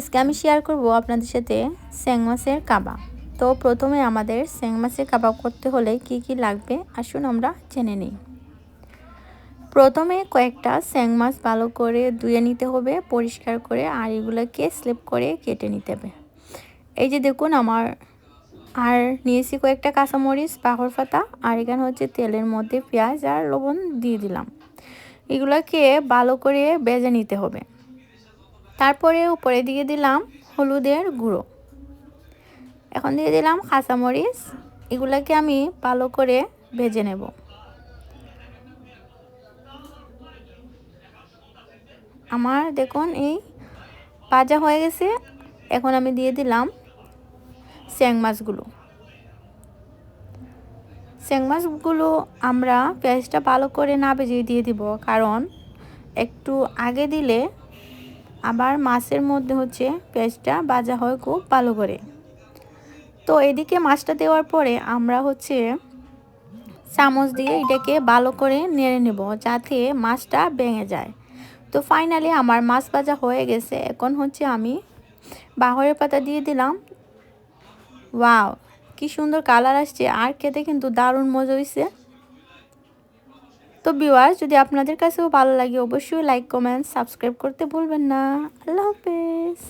আজকে আমি শেয়ার করব আপনাদের সাথে স্যাং মাছের কাবাব তো প্রথমে আমাদের স্যাং মাছের কাবাব করতে হলে কি কি লাগবে আসুন আমরা জেনে নিই। প্রথমে কয়েকটা স্যাং মাছ ভালো করে ধুয়ে নিতে হবে, পরিষ্কার করে, আর এগুলোকে স্লিপ করে কেটে নিতে হবে। এই যে দেখুন আমার, আর নিয়েছি কয়েকটা কাঁচামরিচ পাহর পাতা, আর এখানে হচ্ছে তেলের মধ্যে পেঁয়াজ আর লবণ দিয়ে দিলাম। এগুলোকে ভালো করে বেজে নিতে হবে। তারপরে উপরে দিয়ে দিলাম হলুদের গুঁড়ো। এখন দিয়ে দিলাম কাঁচামরিচ, এগুলোকে আমি ভালো করে ভেজে নেব। আমার দেখুন এই ভাজা হয়ে গেছে, এখন আমি দিয়ে দিলাম স্যাং মাছগুলো। স্যাং মাছগুলো আমরা পেঁয়াজটা ভালো করে না ভেজে দিয়ে দিব, কারণ একটু আগে দিলে আবার মাছের মধ্যে হচ্ছে পেঁয়াজটা ভাজা হয় খুব ভালো করে। তো এদিকে মাছটা দেওয়ার পরে আমরা হচ্ছে চামচ দিয়ে এটাকে ভালো করে নেড়ে নেব যাতে মাছটা ভেঙে যায়। তো ফাইনালি আমার মাছ ভাজা হয়ে গেছে। এখন হচ্ছে আমি বাহরের পাতা দিয়ে দিলাম। ওয়াও কি সুন্দর কালার আসছে। আর খেতে কিন্তু দারুণ মজা হয়েছে তো বিওয়ার যদি আপনাদের কাছেও ভালো লাগে, অবশ্যই লাইক কমেন্ট সাবস্ক্রাইব করতে ভুলবেন না। আল্লাহ হাফেজ।